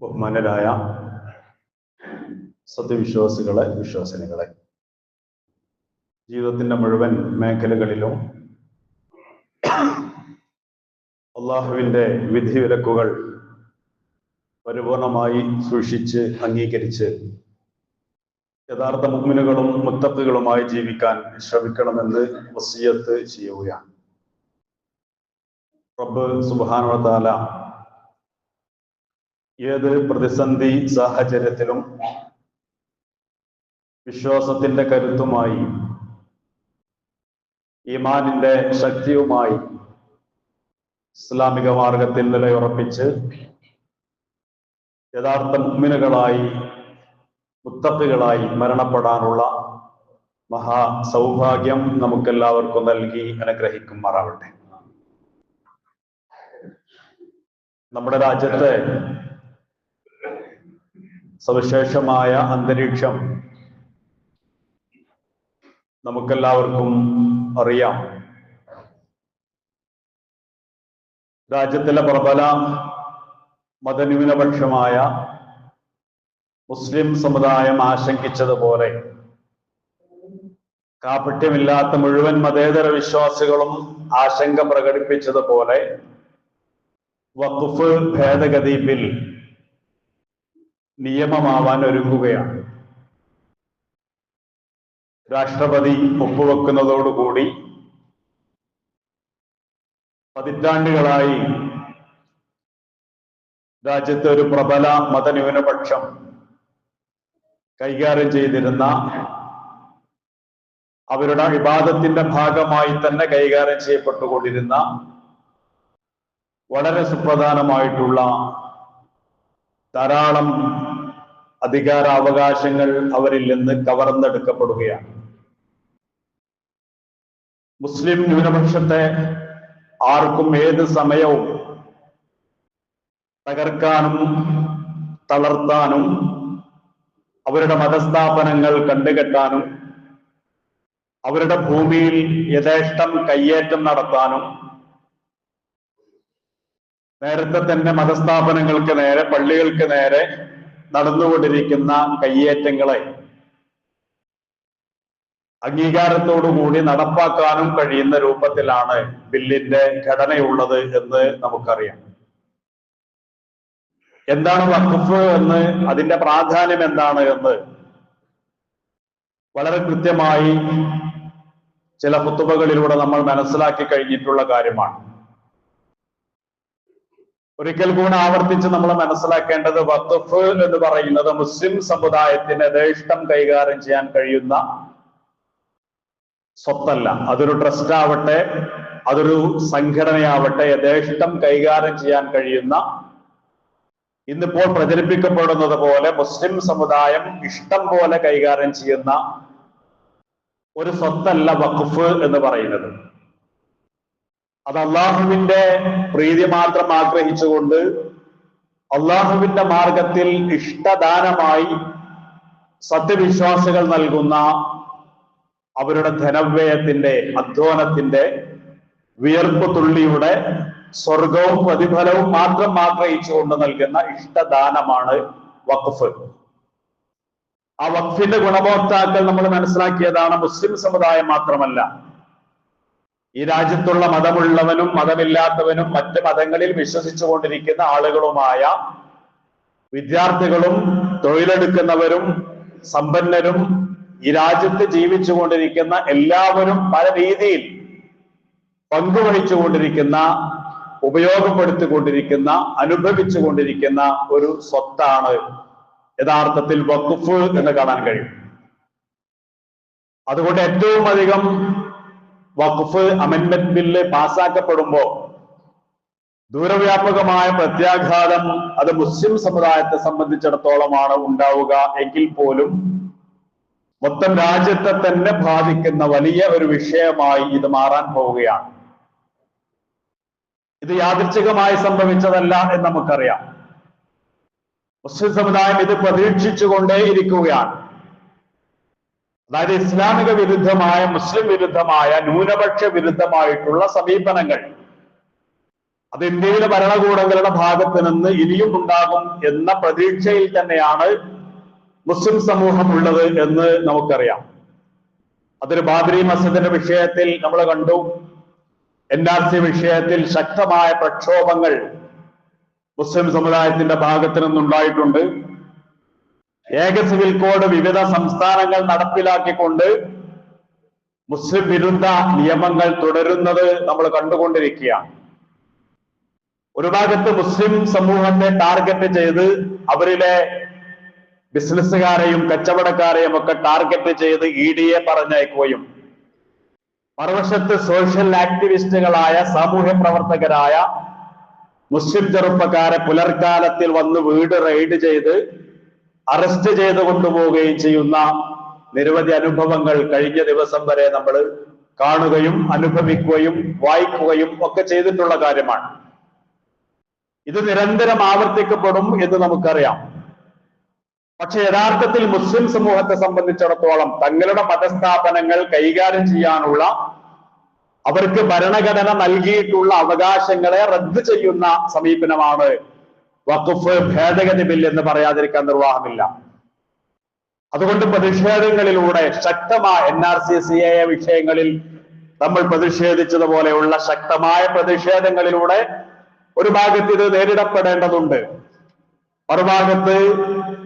ബഹുമാനരായ സത്യവിശ്വാസികളെ വിശ്വാസിനികളെ ജീവിതത്തിന്റെ മുഴുവൻ മേഖലകളിലും അള്ളാഹുവിന്റെ വിധിവിലക്കുകൾ പരിപൂർണമായി സൂക്ഷിച്ച് അംഗീകരിച്ച് യഥാർത്ഥ മുഗ്മിനുകളും മുത്തക്കുകളുമായി ജീവിക്കാൻ ശ്രമിക്കണമെന്ന് വസീയത്ത് ചെയ്യുകയാണ്. റബ്ബ് സുബാനുവതാല ഏത് പ്രതിസന്ധി സാഹചര്യത്തിലും വിശ്വാസത്തിന്റെ കരുത്തുമായി ഈമാനിന്റെ ശക്തിയുമായി ഇസ്ലാമിക മാർഗത്തിൽ നിലയുറപ്പിച്ച് യഥാർത്ഥ മുമ്മിനുകളായി മുത്തപ്പുകളായി മരണപ്പെടാനുള്ള മഹാ സൗഭാഗ്യം നമുക്കെല്ലാവർക്കും നൽകി അനുഗ്രഹിക്കുമാറാവട്ടെ. നമ്മുടെ രാജ്യത്തെ സവിശേഷമായ അന്തരീക്ഷം നമുക്കെല്ലാവർക്കും അറിയാം. രാജ്യത്തിലെ പ്രബല മതന്യൂനപക്ഷമായ മുസ്ലിം സമുദായം ആശങ്കിച്ചതുപോലെ കാപട്യമില്ലാത്ത മുഴുവൻ മതേതര വിശ്വാസികളും ആശങ്ക പ്രകടിപ്പിച്ചതുപോലെ വഖഫ് ഭേദഗതി ബിൽ നിയമമാവാൻ ഒരുങ്ങുകയാണ്. രാഷ്ട്രപതി ഒപ്പുവെക്കുന്നതോടുകൂടി പതിറ്റാണ്ടുകളായി രാജ്യത്തെ ഒരു പ്രബല മതന്യൂനപക്ഷം കൈകാര്യം ചെയ്തിരുന്ന അവരുടെ വിവാദത്തിന്റെ ഭാഗമായി തന്നെ കൈകാര്യം ചെയ്യപ്പെട്ടുകൊണ്ടിരുന്ന വളരെ സുപ്രധാനമായിട്ടുള്ള ധാരാളം അധികാരാവകാശങ്ങൾ അവരിൽ നിന്ന് കവർന്നെടുക്കപ്പെടുകയാണ്. മുസ്ലിം ന്യൂനപക്ഷത്തെ ആർക്കും ഏത് സമയവും തകർക്കാനും തളർത്താനും അവരുടെ മതസ്ഥാപനങ്ങൾ കണ്ടുകെട്ടാനും അവരുടെ ഭൂമിയിൽ യഥേഷ്ടം കയ്യേറ്റം നടത്താനും നേരത്തെ തന്നെ മതസ്ഥാപനങ്ങൾക്ക് നേരെ പള്ളികൾക്ക് നേരെ നടന്നുകൊണ്ടിരിക്കുന്ന കയ്യേറ്റങ്ങളെ അംഗീകാരത്തോടുകൂടി നടപ്പാക്കാനും കഴിയുന്ന രൂപത്തിലാണ് ബില്ലിന്റെ ഘടനയുള്ളത് എന്ന് നമുക്കറിയാം. എന്താണ് വഖഫ് എന്ന് അതിന്റെ പ്രാധാന്യം എന്താണ് എന്ന് വളരെ കൃത്യമായി ചില കുത്തുബകളിലൂടെ നമ്മൾ മനസ്സിലാക്കി കഴിഞ്ഞിട്ടുള്ള കാര്യമാണ്. ഒരിക്കൽ കൂടെ ആവർത്തിച്ച് നമ്മൾ മനസ്സിലാക്കേണ്ടത് വഖഫ് എന്ന് പറയുന്നത് മുസ്ലിം സമുദായത്തിന് യഥേഷ്ടം കൈകാര്യം ചെയ്യാൻ കഴിയുന്ന സ്വത്തല്ല. അതൊരു ട്രസ്റ്റ് ആവട്ടെ അതൊരു സംഘടനയാവട്ടെ യഥേഷ്ടം കൈകാര്യം ചെയ്യാൻ കഴിയുന്ന ഇന്നിപ്പോൾ പ്രചരിപ്പിക്കപ്പെടുന്നത് പോലെ മുസ്ലിം സമുദായം ഇഷ്ടം പോലെ കൈകാര്യം ചെയ്യുന്ന ഒരു സ്വത്തല്ല വഖഫ് എന്ന് പറയുന്നത്. അത് അള്ളാഹുവിന്റെ പ്രീതി മാത്രം ആഗ്രഹിച്ചുകൊണ്ട് അള്ളാഹുവിന്റെ മാർഗത്തിൽ ഇഷ്ടദാനമായി സത്യവിശ്വാസികൾ നൽകുന്ന അവരുടെ ധനവ്യയത്തിന്റെ അധ്വാനത്തിന്റെ വിയർപ്പ് തുള്ളിയുടെ സ്വർഗവും പ്രതിഫലവും മാത്രം ആഗ്രഹിച്ചുകൊണ്ട് നൽകുന്ന ഇഷ്ടദാനമാണ് വഖഫ്. ആ വഖഫിന്റെ ഗുണഭോക്താക്കൾ നമ്മൾ മനസ്സിലാക്കിയതാണ് മുസ്ലിം സമുദായം മാത്രമല്ല. ഈ രാജ്യത്തുള്ള മതമുള്ളവനും മതമില്ലാത്തവനും മറ്റ് മതങ്ങളിൽ വിശ്വസിച്ചു കൊണ്ടിരിക്കുന്ന ആളുകളുമായ വിദ്യാർത്ഥികളും തൊഴിലെടുക്കുന്നവരും സമ്പന്നരും ഈ രാജ്യത്ത് ജീവിച്ചു കൊണ്ടിരിക്കുന്ന എല്ലാവരും പല രീതിയിൽ പങ്കുവഹിച്ചു കൊണ്ടിരിക്കുന്ന ഉപയോഗപ്പെടുത്തിക്കൊണ്ടിരിക്കുന്ന അനുഭവിച്ചു കൊണ്ടിരിക്കുന്ന ഒരു സ്വത്താണ് യഥാർത്ഥത്തിൽ വഖഫ് എന്ന് കാണാൻ കഴിയും. അതുകൊണ്ട് ഏറ്റവും അധികം വഖഫ് അമെന്മെന്റ് ബില്ല് പാസ്സാക്കപ്പെടുമ്പോ ദൂരവ്യാപകമായ പ്രത്യാഘാതം അത് മുസ്ലിം സമുദായത്തെ സംബന്ധിച്ചിടത്തോളമാണ് ഉണ്ടാവുക എങ്കിൽ പോലും മൊത്തം രാജ്യത്തെ തന്നെ ബാധിക്കുന്ന വലിയ ഒരു വിഷയമായി ഇത് മാറാൻ പോവുകയാണ്. ഇത് യാദൃച്ഛികമായി സംഭവിച്ചതല്ല എന്ന് നമുക്കറിയാം. മുസ്ലിം സമുദായം ഇത് പ്രതീക്ഷിച്ചുകൊണ്ടേയിരിക്കുകയാണ്. അതായത് ഇസ്ലാമിക വിരുദ്ധമായ മുസ്ലിം വിരുദ്ധമായ ന്യൂനപക്ഷ വിരുദ്ധമായിട്ടുള്ള സമീപനങ്ങൾ. അത് ഇന്ത്യയിലെ ഭരണകൂടങ്ങളുടെ ഭാഗത്ത് നിന്ന് ഇനിയും ഉണ്ടാകും എന്ന പ്രതീക്ഷയിൽ തന്നെയാണ് മുസ്ലിം സമൂഹം ഉള്ളത് എന്ന് നമുക്കറിയാം. അതൊരു ബാബരി മസ്ജിദിന്റെ വിഷയത്തിൽ നമ്മൾ കണ്ടു. എൻ ആർ സി വിഷയത്തിൽ ശക്തമായ പ്രക്ഷോഭങ്ങൾ മുസ്ലിം സമുദായത്തിന്റെ ഭാഗത്ത് നിന്നുണ്ടായിട്ടുണ്ട്. ഏക സിവിൽ കോഡ് വിവിധ സംസ്ഥാനങ്ങൾ നടപ്പിലാക്കിക്കൊണ്ട് മുസ്ലിം വിരുദ്ധ നിയമങ്ങൾ തുടരുന്നത് നമ്മൾ കണ്ടുകൊണ്ടിരിക്കുകയാണ് ഒരു ഭാഗത്ത് മുസ്ലിം സമൂഹത്തെ ടാർഗറ്റ് ചെയ്ത് അവരിലെ ബിസിനസ്സുകാരെയും കച്ചവടക്കാരെയും ഒക്കെ ടാർഗറ്റ് ചെയ്ത് ഇ ഡിയെ പറഞ്ഞയക്കുകയും മറുവശത്ത് സോഷ്യൽ ആക്ടിവിസ്റ്റുകളായ സാമൂഹ്യ പ്രവർത്തകരായ മുസ്ലിം ചെറുപ്പക്കാരെ പുലർക്കാലത്തിൽ വന്ന് വീട് റെയ്ഡ് ചെയ്ത് അറസ്റ്റ് ചെയ്ത് കൊണ്ടുപോവുകയും ചെയ്യുന്ന നിരവധി അനുഭവങ്ങൾ കഴിഞ്ഞ ദിവസം വരെ നമ്മൾ കാണുകയും അനുഭവിക്കുകയും വായിക്കുകയും ഒക്കെ ചെയ്തിട്ടുള്ള കാര്യമാണ്. ഇത് നിരന്തരം ആവർത്തിക്കപ്പെടും എന്ന് നമുക്കറിയാം. പക്ഷെ യഥാർത്ഥത്തിൽ മുസ്ലിം സമൂഹത്തെ സംബന്ധിച്ചിടത്തോളം തങ്ങളുടെ മതസ്ഥാപനങ്ങൾ കൈകാര്യം ചെയ്യാനുള്ള അവർക്ക് ഭരണഘടന നൽകിയിട്ടുള്ള അവകാശങ്ങളെ റദ്ദ് ചെയ്യുന്ന സമീപനമാണ് വഖഫ് ഭേദഗതി ബിൽ എന്ന് പറയാതിരിക്കാൻ നിർവാഹമില്ല. അതുകൊണ്ട് പ്രതിഷേധങ്ങളിലൂടെ ശക്തമായ N R C C A വിഷയങ്ങളിൽ നമ്മൾ പ്രതിഷേധിച്ചതുപോലെയുള്ള ശക്തമായ പ്രതിഷേധങ്ങളിലൂടെ ഒരു ഭാഗത്ത് ഇത് നേരിടപ്പെടേണ്ടതുണ്ട്. മറുഭാഗത്ത്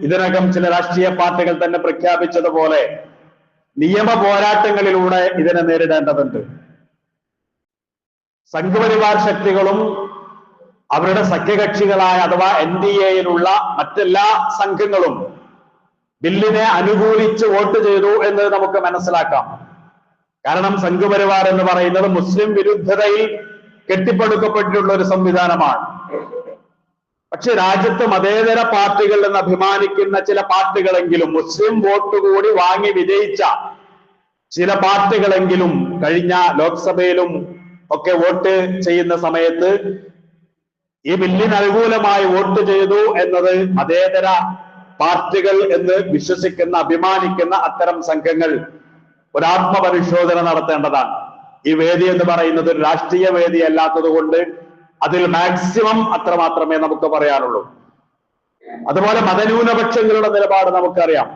ഇതിനകം ചില രാഷ്ട്രീയ പാർട്ടികൾ തന്നെ പ്രഖ്യാപിച്ചതുപോലെ നിയമ പോരാട്ടങ്ങളിലൂടെ ഇതിനെ നേരിടേണ്ടതുണ്ട്. സംഘപരിവാർ ശക്തികളും അവരുടെ സഖ്യകക്ഷികളായ അഥവാ എൻ ഡി എയിലുള്ള മറ്റെല്ലാ സംഘങ്ങളും ബില്ലിനെ അനുകൂലിച്ച് വോട്ട് ചെയ്തു എന്ന് നമുക്ക് മനസ്സിലാക്കാം. കാരണം സംഘപരിവാർ എന്ന് പറയുന്നത് മുസ്ലിം വിരുദ്ധതയിൽ കെട്ടിപ്പടുക്കപ്പെട്ടിട്ടുള്ള ഒരു സംവിധാനമാണ്. പക്ഷെ രാജ്യത്ത് മതേതര പാർട്ടികൾ എന്ന് അഭിമാനിക്കുന്ന ചില പാർട്ടികളെങ്കിലും മുസ്ലിം വോട്ട് കൂടി വാങ്ങി വിജയിച്ച ചില പാർട്ടികളെങ്കിലും കഴിഞ്ഞ ലോക്സഭയിലും ഒക്കെ വോട്ട് ചെയ്യുന്ന സമയത്ത് ഈ ബില്ലിന് അനുകൂലമായി വോട്ട് ചെയ്തു എന്നത് മതേതര പാർട്ടികൾ എന്ന് വിശ്വസിക്കുന്ന അഭിമാനിക്കുന്ന അത്തരം സംഘങ്ങൾ ഒരു ആത്മപരിശോധന നടത്തേണ്ടതാണ്. ഈ വേദി എന്ന് പറയുന്നത് ഒരു രാഷ്ട്രീയ വേദി അല്ലാത്തത് കൊണ്ട് അതിൽ മാക്സിമം അത്ര മാത്രമേ നമുക്ക് പറയാനുള്ളൂ. അതുപോലെ മതന്യൂനപക്ഷങ്ങളുടെ നിലപാട് നമുക്കറിയാം.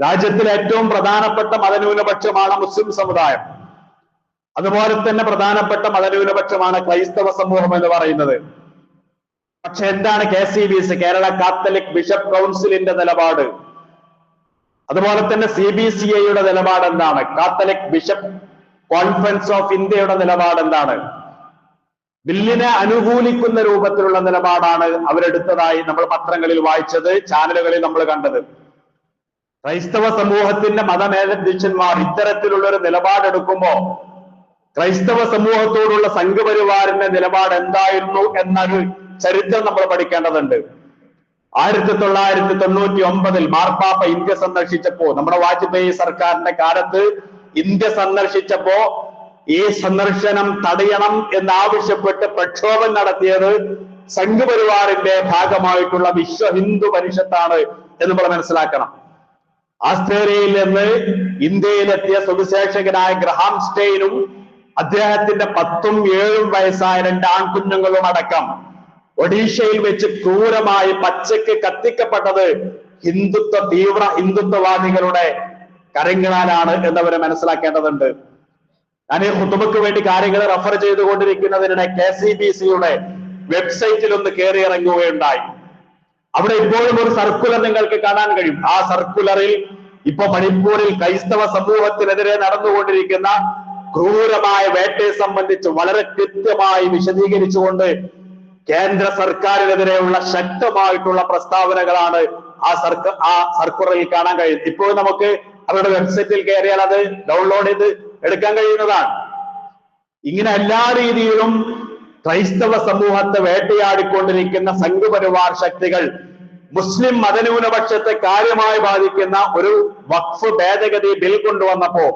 രാജ്യത്തിലെ ഏറ്റവും പ്രധാനപ്പെട്ട മതന്യൂനപക്ഷമാണ് മുസ്ലിം സമുദായം. അതുപോലെ തന്നെ പ്രധാനപ്പെട്ട മതന്യൂനപക്ഷമാണ് ക്രൈസ്തവ സമൂഹം എന്ന് പറയുന്നത്. പക്ഷെ എന്താണ് K C B C Kerala Catholic bishop കൗൺസിലിന്റെ നിലപാട്? അതുപോലെ തന്നെ സി ബി സി ഐയുടെ നിലപാട് എന്താണ്? കാത്തലിക് ബിഷപ്പ് കോൺഫറൻസ് ഓഫ് ഇന്ത്യയുടെ നിലപാട് എന്താണ്? ബില്ലിനെ അനുകൂലിക്കുന്ന രൂപത്തിലുള്ള നിലപാടാണ് അവരെടുത്തതായി നമ്മൾ പത്രങ്ങളിൽ വായിച്ചത് ചാനലുകളിൽ നമ്മൾ കണ്ടത്. ക്രൈസ്തവ സമൂഹത്തിന്റെ മതമേലധ്യക്ഷന്മാർ ഇത്തരത്തിലുള്ള ഒരു നിലപാടെടുക്കുമ്പോ ക്രൈസ്തവ സമൂഹത്തോടുള്ള സംഘപരിവാറിന്റെ നിലപാട് എന്തായിരുന്നു എന്നൊരു ചരിത്രം നമ്മൾ പഠിക്കേണ്ടതുണ്ട്. ആയിരത്തി തൊള്ളായിരത്തി തൊണ്ണൂറ്റി ഒമ്പതിൽ മാർപ്പാപ്പ ഇന്ത്യ സന്ദർശിച്ചപ്പോ നമ്മുടെ വാജ്പേയി സർക്കാരിന്റെ കാലത്ത് ഇന്ത്യ സന്ദർശിച്ചപ്പോ ഈ സന്ദർശനം തടയണം എന്നാവശ്യപ്പെട്ട് പ്രക്ഷോഭം നടത്തിയത് സംഘപരിവാറിന്റെ ഭാഗമായിട്ടുള്ള വിശ്വ ഹിന്ദു പരിഷത്താണ് എന്ന് നമ്മൾ മനസ്സിലാക്കണം. ആസ്ട്രേലിയയിൽ നിന്ന് ഇന്ത്യയിലെത്തിയ സുവിശേഷകനായ ഗ്രഹാം സ്റ്റെയിനും അദ്ദേഹത്തിന്റെ പത്തും ഏഴും വയസ്സായ രണ്ട് ആൺകുഞ്ഞുങ്ങളും അടക്കം ഒഡീഷയിൽ വെച്ച് ക്രൂരമായി പച്ചയ്ക്ക് കത്തിക്കപ്പെട്ടത് ഹിന്ദുത്വ തീവ്ര ഹിന്ദുത്വവാദികളുടെ കരങ്ങളാലാണ് എന്നവരെ മനസ്സിലാക്കേണ്ടതുണ്ട്. ഞാൻ ഈ ഹുത്തുബക്ക് വേണ്ടി കാര്യങ്ങൾ റഫർ ചെയ്തുകൊണ്ടിരിക്കുന്നതിനിടെ കെ സി ബി സിയുടെ വെബ്സൈറ്റിൽ ഒന്ന് കയറി ഇറങ്ങുകയുണ്ടായി അവിടെ ഇപ്പോഴും ഒരു സർക്കുലർ നിങ്ങൾക്ക് കാണാൻ കഴിയും. ആ സർക്കുലറിൽ ഇപ്പൊ മണിപ്പൂരിൽ ക്രൈസ്തവ സമൂഹത്തിനെതിരെ നടന്നുകൊണ്ടിരിക്കുന്ന ക്രൂരമായ വേട്ടയെ സംബന്ധിച്ച് വളരെ കൃത്യമായി വിശദീകരിച്ചുകൊണ്ട് കേന്ദ്ര സർക്കാരിനെതിരെയുള്ള ശക്തമായിട്ടുള്ള പ്രസ്താവനകളാണ് ആ സർക്ക ആ സർക്കുലറിൽ കാണാൻ കഴിയുന്നത്. ഇപ്പോൾ നമുക്ക് അവരുടെ വെബ്സൈറ്റിൽ കയറിയാൽ അത് ഡൗൺലോഡ് ചെയ്ത് എടുക്കാൻ കഴിയുന്നതാണ്. ഇങ്ങനെ എല്ലാ രീതിയിലും ക്രൈസ്തവ സമൂഹത്തെ വേട്ടയാടിക്കൊണ്ടിരിക്കുന്ന സംഘപരിവാർ ശക്തികൾ മുസ്ലിം മതന്യൂനപക്ഷത്തെ കാര്യമായി ബാധിക്കുന്ന ഒരു വഖഫ് ഭേദഗതി ബിൽ കൊണ്ടുവന്നപ്പോ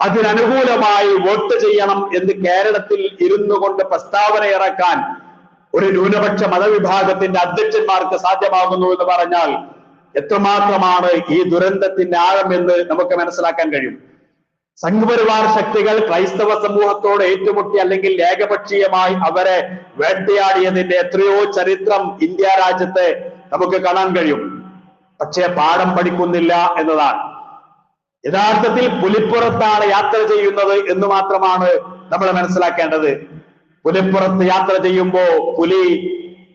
അതിനനുകൂലമായി വോട്ട് ചെയ്യണം എന്ന് കേരളത്തിൽ ഇരുന്നു കൊണ്ട് പ്രസ്താവന ഇറക്കാൻ ഒരു ന്യൂനപക്ഷ മതവിഭാഗത്തിന്റെ അധ്യക്ഷന്മാർക്ക് സാധ്യമാകുന്നു എന്ന് പറഞ്ഞാൽ എത്രമാത്രമാണ് ഈ ദുരന്തത്തിന്റെ ആഴം എന്ന് നമുക്ക് മനസ്സിലാക്കാൻ കഴിയും. സംഘപരിവാർ ശക്തികൾ ക്രൈസ്തവ സമൂഹത്തോട് ഏറ്റുമുട്ടി അല്ലെങ്കിൽ ഏകപക്ഷീയമായി അവരെ വേട്ടയാടിയതിന്റെ എത്രയോ ചരിത്രം ഇന്ത്യ രാജ്യത്തെ നമുക്ക് കാണാൻ കഴിയും. പക്ഷേ പാഠം പഠിക്കുന്നില്ല എന്നതാണ്. യഥാർത്ഥത്തിൽ പുലിപ്പുറത്താണ് യാത്ര ചെയ്യുന്നത് എന്ന് മാത്രമാണ് നമ്മൾ മനസ്സിലാക്കേണ്ടത്. പുലിപ്പുറത്ത് യാത്ര ചെയ്യുമ്പോ പുലി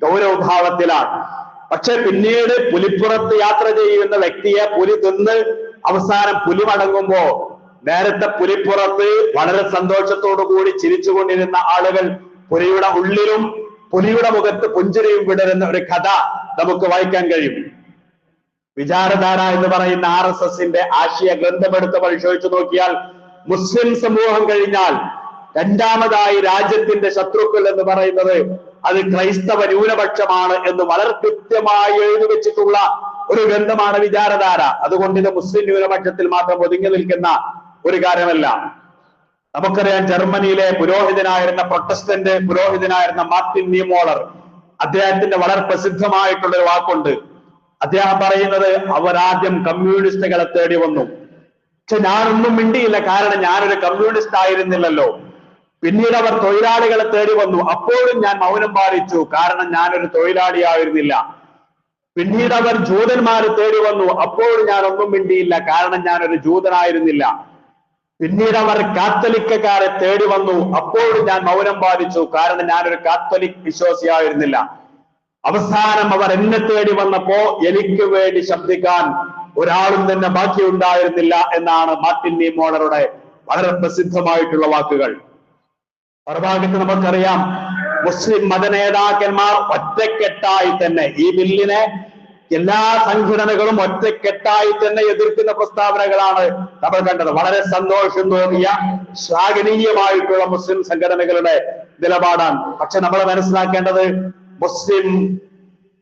ഗൗരവഭാവത്തിലാണ്. പക്ഷെ പിന്നീട് പുലിപ്പുറത്ത് യാത്ര ചെയ്യുന്ന വ്യക്തിയെ പുലി തിന്ന് അവസാനം പുലി മടങ്ങുമ്പോ നേരത്തെ പുലിപ്പുറത്ത് വളരെ സന്തോഷത്തോടു കൂടി ചിരിച്ചുകൊണ്ടിരുന്ന ആളുകൾ പുലിയുടെ ഉള്ളിലും പുലിയുടെ മുഖത്ത് പുഞ്ചിരിയും വിടരുന്ന ഒരു കഥ നമുക്ക് വായിക്കാൻ കഴിയും. വിചാരധാര എന്ന് പറയുന്ന ആർ എസ് എസിന്റെ ആശയ ഗ്രന്ഥമെടുത്ത് പരിശോധിച്ചു നോക്കിയാൽ മുസ്ലിം സമൂഹം കഴിഞ്ഞാൽ രണ്ടാമതായി രാജ്യത്തിന്റെ ശത്രുക്കൾ എന്ന് പറയുന്നത് അത് ക്രൈസ്തവ ന്യൂനപക്ഷമാണ് എന്ന് വളരെ കൃത്യമായി എഴുതി വെച്ചിട്ടുള്ള ഒരു ഗ്രന്ഥമാണ് വിചാരധാര. അതുകൊണ്ട് ഇത് മുസ്ലിം ന്യൂനപക്ഷത്തിൽ മാത്രം ഒതുങ്ങി നിൽക്കുന്ന ഒരു കാര്യമല്ല. നമുക്കറിയാം ജർമ്മനിയിലെ പുരോഹിതനായിരുന്ന പ്രൊട്ടസ്റ്റന്റ് പുരോഹിതനായിരുന്ന മാർട്ടിൻ നിയമോളർ അദ്ദേഹത്തിന്റെ വളരെ പ്രസിദ്ധമായിട്ടുള്ള ഒരു വാക്കുണ്ട്. അദ്ദേഹം പറയുന്നത് അവരാദ്യം കമ്മ്യൂണിസ്റ്റുകളെ തേടി വന്നു. പക്ഷെ ഞാനൊന്നും മിണ്ടിയില്ല. കാരണം ഞാനൊരു കമ്മ്യൂണിസ്റ്റ് ആയിരുന്നില്ലല്ലോ പിന്നീട് അവർ തൊഴിലാളികളെ തേടി വന്നു. അപ്പോഴും ഞാൻ മൗനം പാലിച്ചു. കാരണം ഞാനൊരു തൊഴിലാളി ആയിരുന്നില്ല പിന്നീട് അവർ ജൂതന്മാരെ തേടി വന്നു. അപ്പോഴും ഞാൻ ഒന്നും മിണ്ടിയില്ല. കാരണം ഞാനൊരു ജൂതനായിരുന്നില്ല. പിന്നീട് അവർ കാത്തലിക്കക്കാരെ തേടി വന്നു. അപ്പോഴും ഞാൻ മൗനം പാലിച്ചു. കാരണം ഞാനൊരു കാത്തലിക് വിശ്വാസിയായിരുന്നില്ല. അവസാനം അവർ എന്നെ തേടി വന്നപ്പോ എനിക്ക് വേണ്ടി ശബ്ദിക്കാൻ ഒരാളും തന്നെ ബാക്കിയുണ്ടായിരുന്നില്ല എന്നാണ് മാർട്ടിൻ നീമോളറുടെ വളരെ പ്രസിദ്ധമായിട്ടുള്ള വാക്കുകൾ. മറുഭാഗത്ത് നമുക്കറിയാം. മുസ്ലിം മത നേതാക്കന്മാർ ഒറ്റക്കെട്ടായി തന്നെ ഈ ബില്ലിനെ എല്ലാ സംഘടനകളും ഒറ്റക്കെട്ടായി തന്നെ എതിർക്കുന്ന പ്രസ്താവനകളാണ് നമ്മൾ കണ്ടത്. വളരെ സന്തോഷം തോന്നിയ ശ്ലാഘനീയമായിട്ടുള്ള മുസ്ലിം സംഘടനകളുടെ നിലപാടാണ്. പക്ഷെ നമ്മൾ മനസ്സിലാക്കേണ്ടത് മുസ്ലിം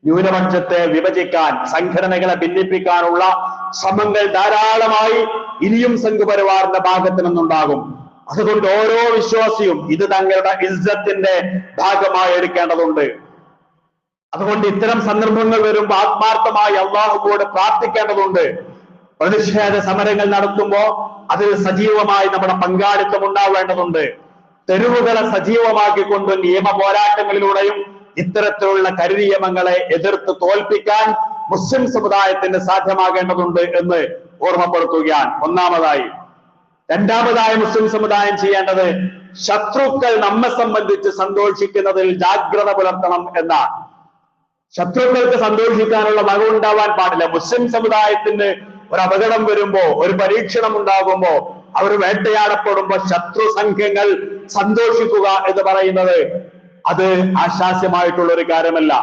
ന്യൂനപക്ഷത്തെ വിഭജിക്കാൻ സംഘടനകളെ ഭിന്നിപ്പിക്കാനുള്ള ശ്രമങ്ങൾ ധാരാളമായി ഇനിയും സംഘപരിവാറിന്റെ ഭാഗത്തു നിന്നുണ്ടാകും. അതുകൊണ്ട് ഓരോ വിശ്വാസിയും ഇത് തങ്ങളുടെ ഇസ്സത്തിന്റെ ഭാഗമായി എടുക്കേണ്ടതുണ്ട്. അതുകൊണ്ട് ഇത്തരം സന്ദർഭങ്ങൾ വരുമ്പോൾ ആത്മാർത്ഥമായി അള്ളാഹുവോട് പ്രാർത്ഥിക്കേണ്ടതുണ്ട്. പ്രതിഷേധ സമരങ്ങൾ നടത്തുമ്പോൾ അതിൽ സജീവമായി നമ്മുടെ പങ്കാളിത്തം ഉണ്ടാവേണ്ടതുണ്ട്. തെരുവുകളെ സജീവമാക്കിക്കൊണ്ട് നിയമ പോരാട്ടങ്ങളിലൂടെയും ഇത്തരത്തിലുള്ള കരുനിയമങ്ങളെ എതിർത്ത് തോൽപ്പിക്കാൻ മുസ്ലിം സമുദായത്തിന് സാധ്യമാകേണ്ടതുണ്ട് എന്ന് ഓർമ്മപ്പെടുത്തുകയാണ്. ഒന്നാമതായി രണ്ടാമതായി മുസ്ലിം സമുദായം ചെയ്യേണ്ടത് ശത്രുക്കൾ നമ്മെ സംബന്ധിച്ച് സന്തോഷിക്കുന്നതിൽ ജാഗ്രത പുലർത്തണം എന്നാണ് ശത്രുക്കൾക്ക് സന്തോഷിക്കാനുള്ള വക ഉണ്ടാവാൻ പാടില്ല. മുസ്ലിം സമുദായത്തിന് ഒരു അപകടം വരുമ്പോ ഒരു പരീക്ഷണം ഉണ്ടാകുമ്പോ അവർ വേട്ടയാടപ്പെടുമ്പോ ശത്രു സംഘങ്ങൾ സന്തോഷിക്കുക എന്ന് പറയുന്നത് അത് ആശാസ്യമായിട്ടുള്ള ഒരു കാര്യമല്ല.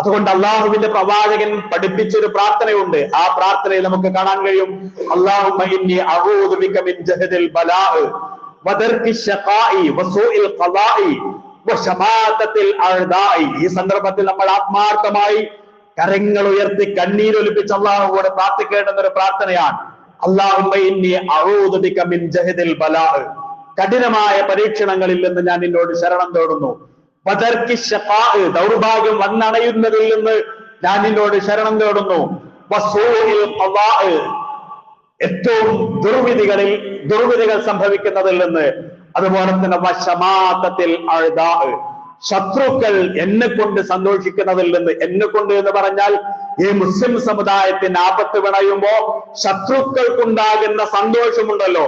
അതുകൊണ്ട് അള്ളാഹുവിന്റെ പ്രവാചകൻ പഠിപ്പിച്ചൊരു പ്രാർത്ഥനയുണ്ട്. ആ പ്രാർത്ഥനയിൽ നമുക്ക് കാണാൻ കഴിയും. അള്ളാഹു ഈ സന്ദർഭത്തിൽ നമ്മൾ ആത്മാർത്ഥമായി കരങ്ങൾ ഉയർത്തി കണ്ണീരൊലിപ്പിച്ച് അള്ളാഹുവോട് പ്രാർത്ഥിക്കേണ്ടുന്ന ഒരു പ്രാർത്ഥനയാണ് ബലാഅ്. കഠിനമായ പരീക്ഷണങ്ങളിൽ നിന്ന് ഞാൻ നിന്നോട് ശരണം തേടുന്നു. ദൗർഭാഗ്യം വന്നണയുന്നതിൽ നിന്ന് ഞാൻ നിന്നോട് ശരണം തേടുന്നു ഏറ്റവും ദുർവിധികളിൽ ദുർവിധികൾ സംഭവിക്കുന്നതിൽ നിന്ന്. അതുപോലെ തന്നെ വശമാത്തത്തിൽ ശത്രുക്കൾ എന്നെ കൊണ്ട് സന്തോഷിക്കുന്നതിൽ നിന്ന്. എന്നെ കൊണ്ട് എന്ന് പറഞ്ഞാൽ ഈ മുസ്ലിം സമുദായത്തിന് ആപത്ത് വിണയുമ്പോ ശത്രുക്കൾക്കുണ്ടാകുന്ന സന്തോഷമുണ്ടല്ലോ.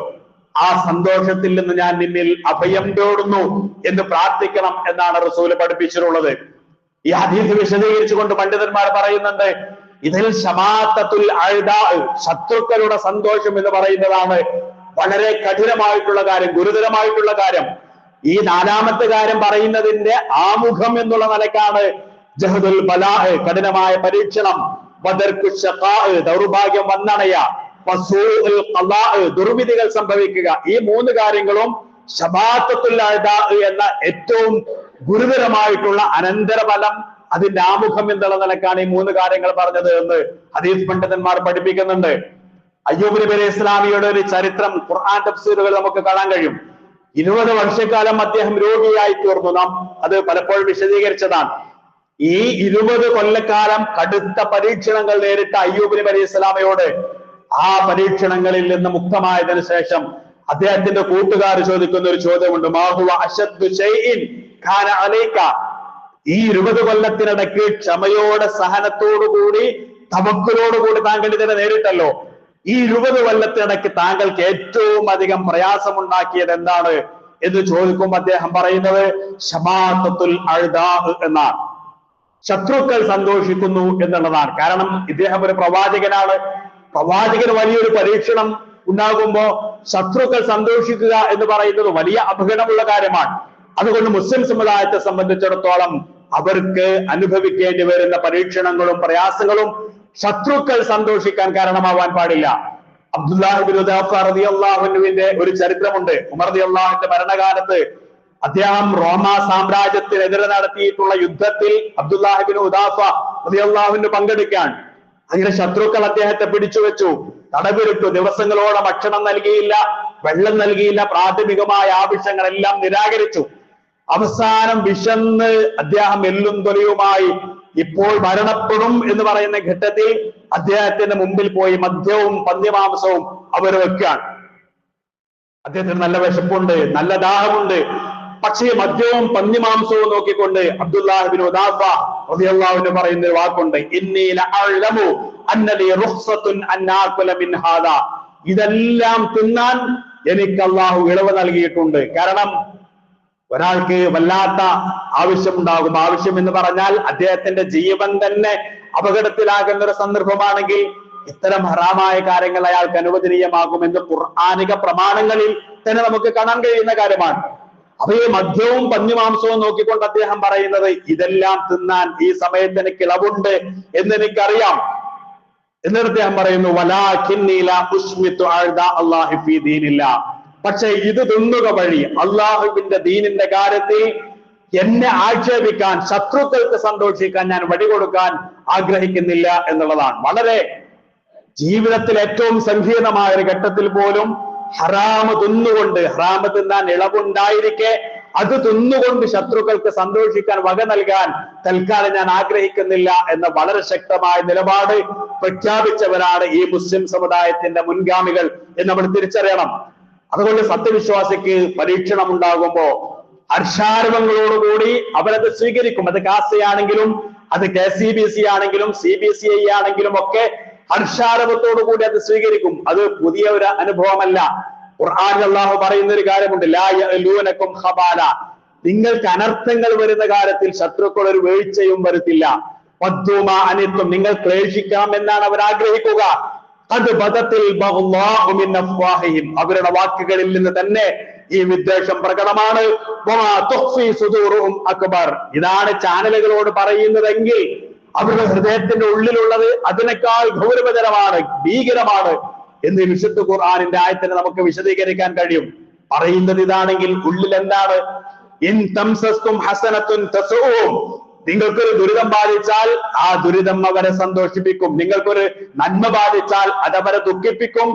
ആ സന്തോഷത്തിൽ നിന്ന് ഞാൻ നിന്നിൽ അഭയം തേടുന്നു എന്ന് പ്രാർത്ഥിക്കണം എന്നാണ് റസൂൽ പഠിപ്പിച്ചിട്ടുള്ളത്. ഈ ഹദീസ് വിശദീകരിച്ചുകൊണ്ട് പണ്ഡിതന്മാർ പറയുന്നുണ്ട് ഇതിൽ ഷമാത്തത്തുൽ ശത്രുക്കളുടെ സന്തോഷം എന്ന് പറയുന്നതാണ് വളരെ കഠിനമായിട്ടുള്ള കാര്യം ഗുരുതരമായിട്ടുള്ള കാര്യം. ഈ നാലാമത്തെ കാര്യം പറയുന്നതിന്റെ ആമുഖം എന്നുള്ള നിലക്കാണ് ജഹദുൽ ബലാഹ് കഠിനമായ പരീക്ഷണം. ദൗർഭാഗ്യം വന്നണയ. ദുർവിധികൾ സംഭവിക്കുക. ഈ മൂന്ന് കാര്യങ്ങളും എന്ന ഏറ്റവും ഗുരുതരമായിട്ടുള്ള അനന്തരഫലം അതിന്റെ ആമുഖം എന്നുള്ള നിലക്കാണ് ഈ മൂന്ന് കാര്യങ്ങൾ പറഞ്ഞത് എന്ന് ഹദീസ് പണ്ഡിതന്മാർ പഠിപ്പിക്കുന്നുണ്ട്. അയ്യൂബ് നബി അലൈഹി ഇസ്ലാമിയുടെ ഒരു ചരിത്രം ഖുർആൻ തഫ്സീറുകൾ നമുക്ക് കാണാൻ കഴിയും. ഇരുപത് വർഷക്കാലം അദ്ദേഹം രോഗിയായി തീർന്നു. നാം അത് പലപ്പോഴും വിശദീകരിച്ചതാണ്. ഈ ഇരുപത് കൊല്ലക്കാലം കടുത്ത പരീക്ഷണങ്ങൾ നേരിട്ട അയ്യൂബ് നബി അലൈഹി ഇസ്ലാമയോട് ആ പരീക്ഷണങ്ങളിൽ നിന്ന് മുക്തമായതിനു ശേഷം അദ്ദേഹത്തിന്റെ കൂട്ടുകാർ ചോദിക്കുന്ന ഒരു ചോദ്യമുണ്ട്. മാഹുവ അശദ്ദു ഈ ഇരുപത് കൊല്ലത്തിനിടയ്ക്ക് ക്ഷമയോടെ സഹനത്തോടുകൂടി തവക്കുലോടുകൂടി താങ്കൾ ഇതിനെ നേരിട്ടല്ലോ. ഈ ഇരുപത് കൊല്ലത്തിനിടയ്ക്ക് താങ്കൾക്ക് ഏറ്റവും അധികം പ്രയാസമുണ്ടാക്കിയത് എന്താണ് എന്ന് ചോദിക്കുമ്പോൾ അദ്ദേഹം പറയുന്നത് ഷമാത്തത്തുൽ അഴുതാ എന്നാണ്. ശത്രുക്കൾ സന്തോഷിക്കുന്നു എന്നുള്ളതാണ്. കാരണം ഇദ്ദേഹം ഒരു പ്രവാചകനാണ്. പ്രവാചകന് വലിയൊരു പരീക്ഷണം ഉണ്ടാകുമ്പോ ശത്രുക്കൾ സന്തോഷിക്കുക എന്ന് പറയുന്നത് വലിയ അപകടമുള്ള കാര്യമാണ്. അതുകൊണ്ട് മുസ്ലിം സമുദായത്തെ സംബന്ധിച്ചിടത്തോളം അവർക്ക് അനുഭവിക്കേണ്ടി വരുന്ന പരീക്ഷണങ്ങളും പ്രയാസങ്ങളും ശത്രുക്കൾ സന്തോഷിക്കാൻ കാരണമാവാൻ പാടില്ല. അബ്ദുല്ലാഹിബിൻ റളിയല്ലാഹുവിന്റെ ഒരു ചരിത്രമുണ്ട്. ഉമർ റളിയല്ലാഹുവിന്റെ ഭരണകാലത്ത് അദ്ദേഹം റോമ സാമ്രാജ്യത്തിനെതിരെ നടത്തിയിട്ടുള്ള യുദ്ധത്തിൽ അബ്ദുല്ലാഹിബിൻ ഉദാഫ റളിയല്ലാഹുവിന് പങ്കെടുക്കാൻ അങ്ങനെ ശത്രുക്കൾ അദ്ദേഹത്തെ പിടിച്ചു വെച്ചു തടവിലിട്ടു. ദിവസങ്ങളോളം ഭക്ഷണം നൽകിയില്ല വെള്ളം നൽകിയില്ല പ്രാഥമികമായ ആവശ്യങ്ങളെല്ലാം നിരാകരിച്ചു. അവസാനം വിശന്ന് അദ്ദേഹം എല്ലും തൊലിയുമായി ഇപ്പോൾ മരണപ്പെടും എന്ന് പറയുന്ന ഘട്ടത്തിൽ അദ്ദേഹത്തിന്റെ മുമ്പിൽ പോയി മദ്യവും പന്യമാംസവും അവർ വെക്കുകയാണ്. അദ്ദേഹത്തിന് നല്ല വിശപ്പുണ്ട് നല്ല ദാഹമുണ്ട്. പക്ഷേ മദ്യവും പന്നിമാംസവും നോക്കിക്കൊണ്ട് അബ്ദുല്ലാഹിബിൻ ഉദാഫ പറയുന്ന ഒരു വാക്കുണ്ട്. മിൻ ഹാദാ. ഇതെല്ലാം തിന്നാൻ എനിക്ക് അള്ളാഹു ഇളവ് നൽകിയിട്ടുണ്ട്. കാരണം ഒരാൾക്ക് വല്ലാത്ത ആവശ്യമുണ്ടാകും. ആവശ്യം എന്ന് പറഞ്ഞാൽ അദ്ദേഹത്തിന്റെ ജീവൻ തന്നെ അപകടത്തിലാകുന്ന ഒരു സന്ദർഭമാണെങ്കിൽ ഇത്തരം ഹറാമായ കാര്യങ്ങൾ അയാൾക്ക് അനുവദനീയമാകുമെന്ന് ഖുർആാനിക പ്രമാണങ്ങളിൽ തന്നെ നമുക്ക് കാണാൻ കഴിയുന്ന കാര്യമാണ്. ഈ മദ്യവും പന്നിമാംസവും നോക്കിക്കൊണ്ട് അദ്ദേഹം പറയുന്നത് ഇതെല്ലാം തിന്നാൻ ഈ സമയത്ത് എനിക്ക് ഇളവുണ്ട് എന്ന് എനിക്കറിയാം. എന്നിട്ട് അദ്ദേഹം പറയുന്നു പക്ഷെ ഇത് തിന്നുക വഴി അള്ളാഹുവിന്റെ ദീനിന്റെ കാര്യത്തിൽ എന്നെ ആക്ഷേപിക്കാൻ ശത്രുക്കൾക്ക് സന്തോഷിക്കാൻ ഞാൻ വഴി കൊടുക്കാൻ ആഗ്രഹിക്കുന്നില്ല എന്നുള്ളതാണ്. വളരെ ജീവിതത്തിൽ ഏറ്റവും സങ്കീർണമായ ഒരു ഘട്ടത്തിൽ പോലും ഹറാമ് തിന്നുകൊണ്ട് ഹറാമ് തിന്നാൻ ഇളവുണ്ടായിരിക്കെ അത് തിന്നുകൊണ്ട് ശത്രുക്കൾക്ക് സന്തോഷിക്കാൻ വക നൽകാൻ തൽക്കാലം ഞാൻ ആഗ്രഹിക്കുന്നില്ല എന്ന വളരെ ശക്തമായ നിലപാട് പ്രഖ്യാപിച്ചവരാണ് ഈ മുസ്ലിം സമുദായത്തിന്റെ മുൻഗാമികൾ എന്ന് നമ്മൾ തിരിച്ചറിയണം. അതുകൊണ്ട് സത്യവിശ്വാസിക്ക് പരീക്ഷണം ഉണ്ടാകുമ്പോ ഹർഷാരവങ്ങളോടുകൂടി അവരത് സ്വീകരിക്കും. അത് കാസയാണെങ്കിലും അത് കെ സി ബി സി ആണെങ്കിലും സി ബി സി ഐ ആണെങ്കിലും ഒക്കെ ഹർഷാരവത്തോടു കൂടി അത് സ്വീകരിക്കും. അത് പുതിയ ഒരു അനുഭവമല്ല. ഖുർആാനിൽ അള്ളാഹു പറയുന്ന ഒരു കാര്യമുണ്ട്. ലാ യഅലൂനക്കും ഖബാല. നിങ്ങൾക്ക് അനർത്ഥങ്ങൾ വരുന്ന കാര്യത്തിൽ ശത്രുക്കൾ ഒരു വീഴ്ചയും വരുത്തില്ല. വദ്ദുമ അനിത്വം നിങ്ങൾ ക്ലേശിക്കണം എന്നാണ് അവർ ആഗ്രഹിക്കുക. അത് ബദത്തിൽ അവരുടെ വാക്കുകളിൽ നിന്ന് തന്നെ ഈ വിദ്വേഷം പ്രകടമാണ്. ഇതാണ് ചാനലുകളോട് പറയുന്നതെങ്കിൽ അവരുടെ ഹൃദയത്തിന്റെ ഉള്ളിലുള്ളത് അതിനേക്കാൾ ഗൗരവതരമാണ് ഭീകരമാണ് എന്ന് വിശുദ്ധ ഖുർആാനിന്റെ ആയത്തിന് നമുക്ക് വിശദീകരിക്കാൻ കഴിയും. പറയുന്നത് ഇതാണെങ്കിൽ ഉള്ളിൽ എന്താണ് നിങ്ങൾക്കൊരു ദുരിതം ബാധിച്ചാൽ ആ ദുരിതം അവരെ സന്തോഷിപ്പിക്കും. നിങ്ങൾക്കൊരു നന്മ ബാധിച്ചാൽ അത് അവരെ ദുഃഖിപ്പിക്കും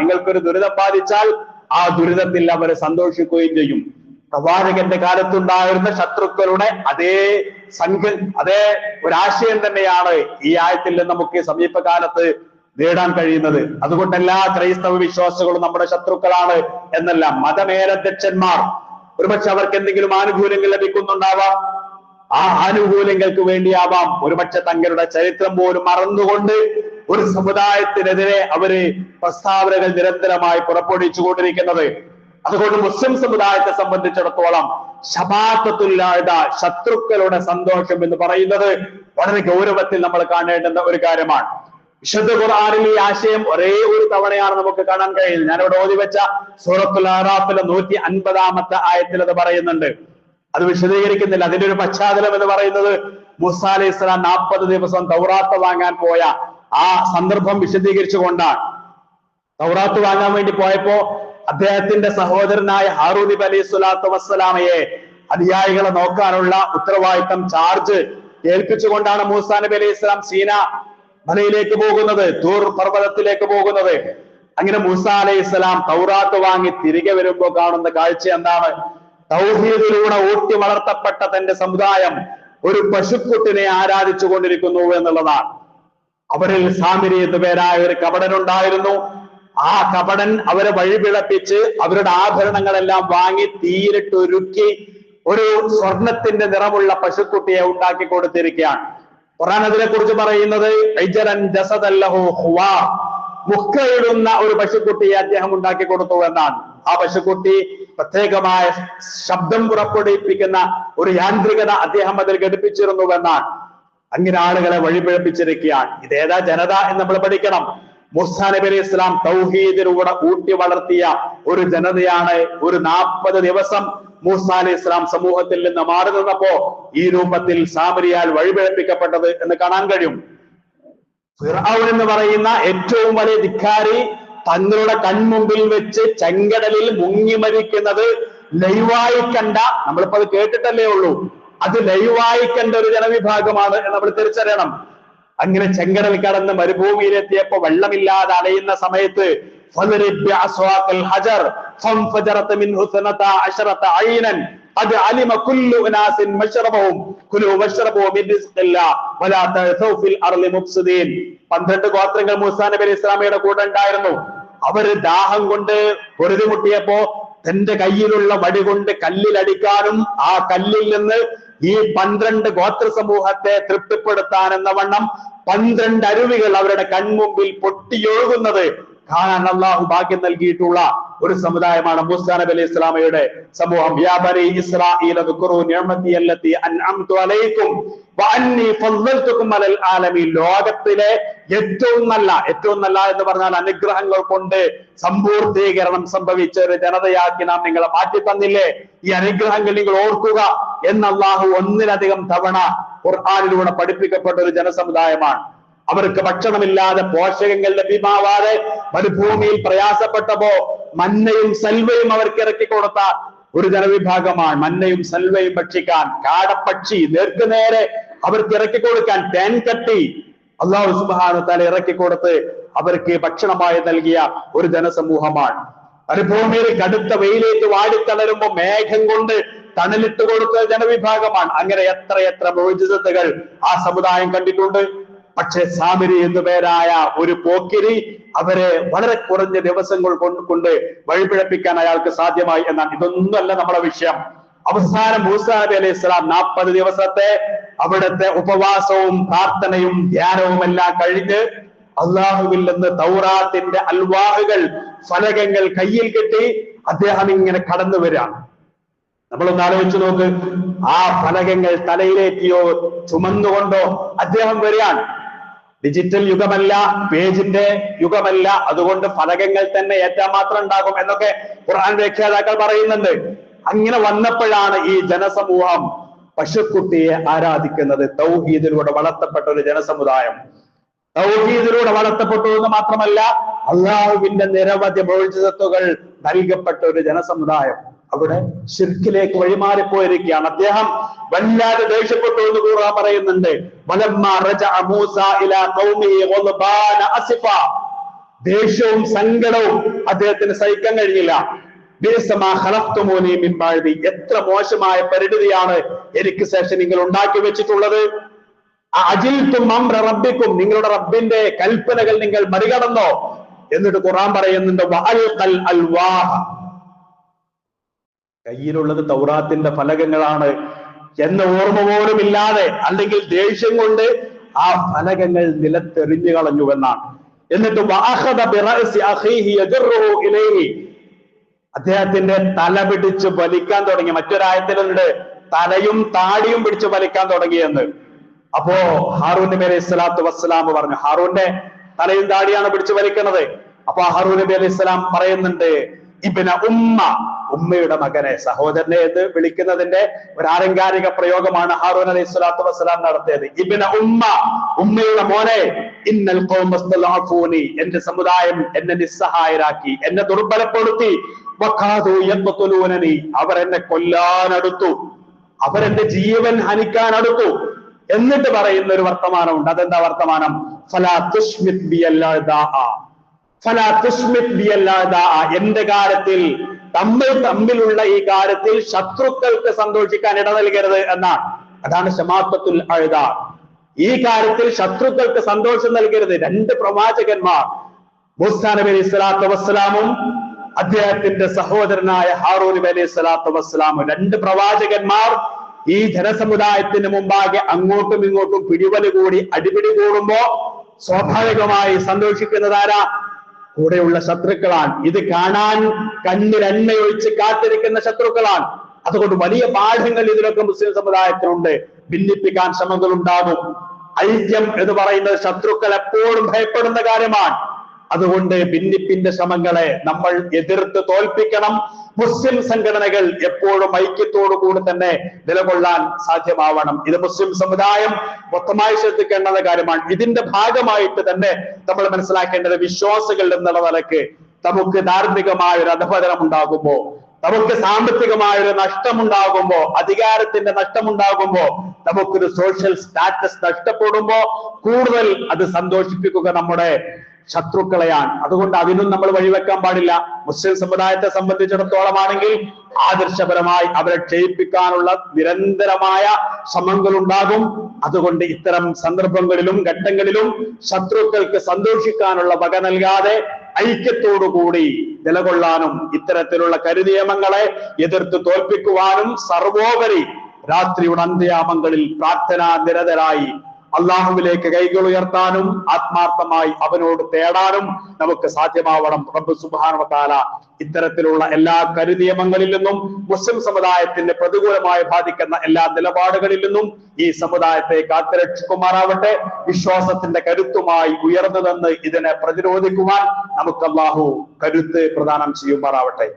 നിങ്ങൾക്കൊരു ദുരിതം ബാധിച്ചാൽ ആ ദുരിതത്തിൽ അവരെ സന്തോഷിക്കുകയും ചെയ്യും. പ്രവാചകന്റെ കാലത്തുണ്ടായിരുന്ന ശത്രുക്കളുടെ അതേ സംഘ അതേ ഒരാശയം തന്നെയാണ് ഈ ആയത്തിൽ നമുക്ക് സമീപകാലത്ത് നേടാൻ കഴിയുന്നത്. അതുകൊണ്ട് എല്ലാ ക്രൈസ്തവ വിശ്വാസികളും നമ്മുടെ ശത്രുക്കളാണ് എന്നല്ല മതമേലധ്യക്ഷന്മാർ. ഒരുപക്ഷെ അവർക്ക് എന്തെങ്കിലും ആനുകൂല്യങ്ങൾ ലഭിക്കുന്നുണ്ടാവാം. ആ ആനുകൂല്യങ്ങൾക്ക് വേണ്ടിയാവാം ഒരുപക്ഷെ തങ്ങളുടെ ചരിത്രം പോലും മറന്നുകൊണ്ട് ഒരു സമുദായത്തിനെതിരെ അവർ പ്രസ്താവനകൾ നിരന്തരമായി പുറപ്പെടുവിച്ചുകൊണ്ടിരിക്കുന്നത്. അതുകൊണ്ട് മുസ്ലിം സമുദായത്തെ സംബന്ധിച്ചിടത്തോളം ശബാത്തത്തുല്ലാത ശത്രുക്കളുടെ സന്തോഷം എന്ന് പറയുന്നത് വളരെ ഗൗരവത്തിൽ നമ്മൾ കാണേണ്ടുന്ന ഒരു കാര്യമാണ്. വിശുദ്ധ ഖുർആാനിൽ ഈ ആശയം ഒരേ ഒരു തവണയാണ് നമുക്ക് കാണാൻ കഴിയുന്നത്. ഞാനിവിടെ ഓതി വെച്ച സൂറത്തുൽ ആറാഫിലെ നൂറ്റി അൻപതാമത്തെ ആയത്തിൽ അത് പറയുന്നുണ്ട്. അത് വിശദീകരിക്കുന്നില്ല. അതിന്റെ ഒരു പശ്ചാത്തലം എന്ന് പറയുന്നത് മുസ അലൈഹി ഇസ്ലാം നാൽപ്പത് ദിവസം തൗറാത്ത് വാങ്ങാൻ പോയ ആ സന്ദർഭം വിശദീകരിച്ചുകൊണ്ടാണ്. തൗറാത്ത് വാങ്ങാൻ വേണ്ടി പോയപ്പോ അദ്ദേഹത്തിന്റെ സഹോദരനായ ഹാറൂൻ നബി അലൈഹി സ്വലാത്തു വസ്സലാമയെ അനുയായികളെ നോക്കാനുള്ള ഉത്തരവാദിത്തം ചാർജ് ഏൽപ്പിച്ചുകൊണ്ടാണ് മൂസാ നബി അലൈഹി ഇസ്ലാം സീന മലയിലേക്ക് പോകുന്നത് തൂർ പർവതത്തിലേക്ക് പോകുന്നത്. അങ്ങനെ മൂസ അലൈഹി ഇസ്ലാം തൗറാത്ത് വാങ്ങി തിരികെ വരുമ്പോൾ കാണുന്ന കാഴ്ച എന്താണ്? തൗഹീദിലൂടെ ഊട്ടി വളർത്തപ്പെട്ട തന്റെ സമുദായം ഒരു പശുക്കുട്ടിനെ ആരാധിച്ചു കൊണ്ടിരിക്കുന്നു എന്നുള്ളതാണ്. അവരിൽ സാമിരി എന്നു പേരായ ഒരു കപടനുണ്ടായിരുന്നു. ആ കപടൻ അവരെ വഴിപിളപ്പിച്ച് അവരുടെ ആഭരണങ്ങളെല്ലാം വാങ്ങി തീയിലിട്ടൊരുക്കി ഒരു സ്വർണത്തിന്റെ നിറമുള്ള പശുക്കുട്ടിയെ ഉണ്ടാക്കി കൊടുത്തിരിക്കുകയാണ്. ഖുറാൻ അതിനെ കുറിച്ച് പറയുന്നത് മുക്കയിടുന്ന ഒരു പശുക്കുട്ടിയെ അദ്ദേഹം ഉണ്ടാക്കി കൊടുത്തു എന്നാണ്. ആ പശുക്കുട്ടി പ്രത്യേകമായ ശബ്ദം പുറപ്പെടുവിപ്പിക്കുന്ന ഒരു യാന്ത്രികത അദ്ദേഹം അതിൽ ഘടിപ്പിച്ചിരുന്നുവെന്നാണ് അങ്ങനെ ആളുകളെ വഴിപിഴപ്പിച്ചിരിക്കുകയാണ് ഇതേതാ ജനത എന്ന് നമ്മൾ പഠിക്കണം. മുസാ നബി അലൈഹി ഇസ്ലാം തൗഹീദിലൂടെ ഊട്ടി വളർത്തിയ ഒരു ജനതയാണ് ഒരു നാൽപ്പത് ദിവസം മൂസ അലൈഹി ഇസ്ലാം സമൂഹത്തിൽ നിന്ന് മാറി നിന്നപ്പോ ഈ രൂപത്തിൽ സാമരിയാൽ വഴിപിഴപ്പിക്കപ്പെട്ടത് എന്ന് കാണാൻ കഴിയും. ഫിർഔൻ എന്ന് പറയുന്ന ഏറ്റവും വലിയ ധിക്കാരി തങ്ങളുടെ കൺമുമ്പിൽ വെച്ച് ചെങ്കടലിൽ മുങ്ങി മരിക്കുന്നത് ലൈവായി കണ്ട നമ്മളിപ്പോ അത് കേട്ടിട്ടല്ലേ ഉള്ളൂ. അത് ലൈവായി കണ്ട ഒരു ജനവിഭാഗമാണ് നമ്മൾ തിരിച്ചറിയണം. അങ്ങനെ ചെങ്കടൽ കടന്ന് മരുഭൂമിയിലെത്തിയപ്പോ വെള്ളമില്ലാതെ അലയുന്ന സമയത്ത് അത് അലിമ കുല്ലു ഉനാസിൻ മശ്റബവും കുലു വശ്റബവും മിൻ റിസ്ഖില്ലാഹ് വലാ തഅസൂ അർളി മുഫ്സിദീൻ. 12 ഗോത്രങ്ങൾ മൂസാ നബി ഇസ്ലാമിയുടെ കൂടെ ഉണ്ടായിരുന്നു. അവർ ദാഹം കൊണ്ട് പൊറുതിമുട്ടിയപ്പോ തന്റെ കയ്യിലുള്ള വടി കൊണ്ട് കല്ലിൽ അടിക്കാനും ആ കല്ലിൽ നിന്ന് ഈ പന്ത്രണ്ട് ഗോത്ര സമൂഹത്തെ തൃപ്തിപ്പെടുത്താൻ എന്ന വണ്ണം പന്ത്രണ്ട് അരുവികൾ അവരുടെ കൺമുമ്പിൽ പൊട്ടിയൊഴുകുന്നത് കാണാൻ അള്ളാഹു ഭാഗ്യം നൽകിയിട്ടുള്ള ഒരു സമുദായമാണ് മൂസാ നബി അലൈഹി ഇസ്ലാമയുടെ സമൂഹം. ലോകത്തിലെ ഏറ്റവും നല്ല ഏറ്റവും നല്ല എന്ന് പറഞ്ഞാൽ അനുഗ്രഹങ്ങൾ കൊണ്ട് സമ്പൂർത്തീകരണം സംഭവിച്ച ഒരു ജനതയാക്കി നാം നിങ്ങളെ മാറ്റി തന്നില്ലേ ഈ അനുഗ്രഹങ്ങൾ നിങ്ങൾ ഓർക്കുക എന്ന് അള്ളാഹു ഒന്നിലധികം തവണ ഖുർആാനിലൂടെ പഠിപ്പിക്കപ്പെട്ട ഒരു ജനസമുദായമാണ്. അവർക്ക് ഭക്ഷണമില്ലാതെ പോഷകങ്ങൾ ലഭ്യമാവാതെ മരുഭൂമിയിൽ പ്രയാസപ്പെട്ടപ്പോ മന്നയും സൽവയും അവർക്ക് ഇറക്കി കൊടുത്ത ഒരു ജനവിഭാഗമാണ്. മന്നയും സൽവയും ഭക്ഷിക്കാൻ കാടപ്പക്ഷി നേർക്കുനേരെ അവർക്ക് ഇറക്കി കൊടുക്കാൻ തേൻ കട്ടി അള്ളാഹു സുബാന തല ഇറക്കി കൊടുത്ത് അവർക്ക് ഭക്ഷണമായി നൽകിയ ഒരു ജനസമൂഹമാണ്. മരുഭൂമിയിൽ കടുത്ത വെയിലേക്ക് വാടിത്തളരുമ്പോ മേഘം കൊണ്ട് തണലിട്ട് കൊടുത്ത ജനവിഭാഗമാണ്. അങ്ങനെ എത്രയെത്ര എത്ര മോചിതകൾ ആ സമുദായം കണ്ടിട്ടുണ്ട്. പക്ഷെ സാമിരി എന്നു പേരായ ഒരു പോക്കിരി അവരെ വളരെ കുറഞ്ഞ ദിവസങ്ങൾ കൊണ്ട് കൊണ്ട് വഴിപിഴപ്പിക്കാൻ അയാൾക്ക് സാധ്യമായി എന്നാണ്. ഇതൊന്നുമല്ല നമ്മുടെ വിഷയം. അവസാനം മൂസാബി അലൈഹി ഇസ്ലാം നാൽപ്പത് ദിവസത്തെ അവിടുത്തെ ഉപവാസവും പ്രാർത്ഥനയും ധ്യാനവും എല്ലാം കഴിഞ്ഞ് അള്ളാഹുവിൽ നിന്ന് തൗറാത്തിന്റെ അൽവാഹുകൾ ഫലകങ്ങൾ കയ്യിൽ കിട്ടി അദ്ദേഹം ഇങ്ങനെ കടന്നു വരികയാണ് നമ്മളൊന്ന് ആലോചിച്ച് നോക്ക്. ആ ഫലകങ്ങൾ തലയിലേക്കിയോ ചുമന്നുകൊണ്ടോ അദ്ദേഹം വരികയാണ്. ഡിജിറ്റൽ യുഗമല്ല പേജിന്റെ യുഗമല്ല. അതുകൊണ്ട് ഫലകങ്ങൾ തന്നെ മാത്രം ഉണ്ടാകും എന്നൊക്കെ ഖുർആൻ വ്യാഖ്യാതാക്കൾ പറയുന്നുണ്ട്. അങ്ങനെ വന്നപ്പോഴാണ് ഈ ജനസമൂഹം പശുക്കുട്ടിയെ ആരാധിക്കുന്നത്. തൗഹീദിലൂടെ വളർത്തപ്പെട്ട ഒരു ജനസമുദായം. തൗഹീദിലൂടെ വളർത്തപ്പെട്ടു എന്ന് മാത്രമല്ല അള്ളാഹുവിന്റെ നിരവധി മോചിതത്വങ്ങൾ നൽകപ്പെട്ട ഒരു ജനസമുദായം. അവിടെ ഷിർക്കിലേക്ക് വഴിമാറിപ്പോയിരിക്കുകയാണ് അദ്ദേഹം വല്ലാതെ ദേഷ്യപ്പെട്ടു എന്ന് ഖുർആൻ പറയുന്നുണ്ട്. ദേഷ്യവും സങ്കടവും അദ്ദേഹത്തിന് സഹിക്കാൻ കഴിഞ്ഞില്ല. എത്ര മോശമായ പരിണിതിയാണ് എനിക്ക് ശേഷം നിങ്ങൾ ഉണ്ടാക്കി വെച്ചിട്ടുള്ളത്. അജിൽത്തും അമ്ര റബ്ബിക്കും നിങ്ങളുടെ റബ്ബിന്റെ കൽപ്പനകൾ നിങ്ങൾ മറികടന്നോ? എന്നിട്ട് ഖുറാൻ പറയുന്നുണ്ട് കയ്യിലുള്ളത് തൗറാത്തിന്റെ ഫലകങ്ങളാണ് എന്ന ഓർമ്മ പോലും ഇല്ലാതെ അല്ലെങ്കിൽ ദേഷ്യം കൊണ്ട് ആ ഫലകങ്ങൾ നിലത്തെറിഞ്ഞു കളഞ്ഞുവെന്നാണ്. എന്നിട്ട് അദ്ദേഹത്തിന്റെ തല പിടിച്ച് വലിക്കാൻ തുടങ്ങി. മറ്റൊരായത്തിലുണ്ട്. തലയും താടിയും പിടിച്ച് വലിക്കാൻ തുടങ്ങിയെന്ന്. അപ്പോ ഹാറൂൻ നബി അലൈഹി സ്വലാത്തു വസ്സലാം പറഞ്ഞു ഹാറൂന്റെ തലയും താടിയാണ് പിടിച്ച് വലിക്കുന്നത് അപ്പൊ ഹാറൂൻ നബി അലൈഹി സ്വലാം പറയുന്നുണ്ട് ഇബിന ഉമ്മ ഉമ്മയുടെ മകനെ സഹോദരനെ എന്ന് വിളിക്കുന്നതിന്റെ ഒരു ആലങ്കാരിക പ്രയോഗമാണ് ഹാറൂൻ അലൈഹി സ്വലാത്തു വസ്സലാം നടത്തിയത്. ഇബിന ഉമ്മ ഉമ്മയുടെ മോനെ ഇന്നൽ കോമസ്തലാഫൂനി എന്റെ സമുദായം എന്നെ നിസ്സഹായരാക്കി എന്നെ ദുർബലപ്പെടുത്തി അവർ എന്നെ കൊല്ലാനടുത്തു അവരെന്റെ ജീവൻ ഹനിക്കാൻ അടുത്തു എന്നിട്ട് പറയുന്ന ഒരു വർത്തമാനമുണ്ട്. അതെന്താ വർത്തമാനം? എന്റെ കാര്യത്തിൽ തമ്മിൽ തമ്മിലുള്ള ഈ കാര്യത്തിൽ ശത്രുക്കൾക്ക് സന്തോഷിക്കാൻ ഇട നൽകരുത് എന്നാണ്. അതാണ് ഷമാത്തത്തുൽ അഴുത ഈ കാര്യത്തിൽ ശത്രുക്കൾക്ക് സന്തോഷം നൽകരുത്. രണ്ട് പ്രവാചകന്മാർ മൂസാ നബി അലൈഹി സ്വലാത്തു വസ്സലാമും അദ്ദേഹത്തിന്റെ സഹോദരനായ ഹാറൂൻ നബി അലൈഹി സ്വലാത്തു വസ്സലാമും രണ്ട് പ്രവാചകന്മാർ ഈ ജനസമുദായത്തിന് മുമ്പാകെ അങ്ങോട്ടും ഇങ്ങോട്ടും പിടിവലുകൂടി അടിപിടി കൂടുമ്പോ സ്വാഭാവികമായി സന്തോഷിക്കുന്നതാരാ? കൂടെയുള്ള ശത്രുക്കളാണ്. ഇത് കാണാൻ കണ്ണിൽ എണ്ണയൊഴിച്ച് കാത്തിരിക്കുന്ന ശത്രുക്കളാണ്. അതുകൊണ്ട് വലിയ പാഠങ്ങൾ ഇതിലൊക്കെ മുസ്ലിം സമുദായത്തിനുണ്ട്. ഭിന്നിപ്പിക്കാൻ ശ്രമങ്ങൾ ഉണ്ടാകും ഐക്യം എന്ന് പറയുന്നത് ശത്രുക്കൾ എപ്പോഴും ഭയപ്പെടുന്ന കാര്യമാണ്. അതുകൊണ്ട് ഭിന്നിപ്പിന്റെ ശ്രമങ്ങളെ നമ്മൾ എതിർത്ത് തോൽപ്പിക്കണം. മുസ്ലിം സംഘടനകൾ എപ്പോഴും ഐക്യത്തോടു കൂടി തന്നെ നിലകൊള്ളാൻ സാധ്യമാവണം. ഇത് മുസ്ലിം സമുദായം മൊത്തമായി ശ്രദ്ധിക്കേണ്ട കാര്യമാണ്. ഇതിന്റെ ഭാഗമായിട്ട് തന്നെ നമ്മൾ മനസ്സിലാക്കേണ്ടത് വിശ്വാസികൾ എന്നുള്ള നിലയ്ക്ക് നമുക്ക് ധാർമ്മികമായ ഒരു അധപതനം ഉണ്ടാകുമ്പോ നമുക്ക് സാമ്പത്തികമായ ഒരു നഷ്ടമുണ്ടാകുമ്പോ അധികാരത്തിന്റെ നഷ്ടമുണ്ടാകുമ്പോ നമുക്കൊരു സോഷ്യൽ സ്റ്റാറ്റസ് നഷ്ടപ്പെടുമ്പോ കൂടുതൽ അത് സന്തോഷിപ്പിക്കുക നമ്മുടെ ശത്രുക്കളെയാണ്. അതുകൊണ്ട് അതിനും നമ്മൾ വഴിവെക്കാൻ പാടില്ല. മുസ്ലിം സമുദായത്തെ സംബന്ധിച്ചിടത്തോളം ആണെങ്കിൽ ആദർശപരമായി അവരെ ക്ഷയിപ്പിക്കാനുള്ള നിരന്തരമായ ശ്രമങ്ങൾ ഉണ്ടാകും അതുകൊണ്ട് ഇത്തരം സന്ദർഭങ്ങളിലും ഘട്ടങ്ങളിലും ശത്രുക്കൾക്ക് സന്തോഷിക്കാനുള്ള വക നൽകാതെ ഐക്യത്തോടുകൂടി നിലകൊള്ളാനും ഇത്തരത്തിലുള്ള കരുനിയമങ്ങളെ എതിർത്ത് തോൽപ്പിക്കുവാനും സർവോപരി രാത്രിയുടെ അന്ത്യാമങ്ങളിൽ പ്രാർത്ഥനാ നിരതരായി അള്ളാഹുവിലേക്ക് കൈകൾ ഉയർത്താനും ആത്മാർത്ഥമായി അവനോട് തേടാനും നമുക്ക് സാധ്യമാവണം. റബ്ബ് സുബാനുവത്താല ഇത്തരത്തിലുള്ള എല്ലാ കരുനിയമങ്ങളിൽ നിന്നും മുസ്ലിം സമുദായത്തിന്റെ പ്രതികൂലമായി ബാധിക്കുന്ന എല്ലാ നിലപാടുകളിൽ നിന്നും ഈ സമുദായത്തെ കാത്തുരക്ഷിക്കുമാറാവട്ടെ വിശ്വാസത്തിന്റെ കരുത്തുമായി ഉയർന്നു നിന്ന് ഇതിനെ പ്രതിരോധിക്കുവാൻ നമുക്ക് അള്ളാഹു കരുത്ത് പ്രദാനം ചെയ്യുമാറാവട്ടെ.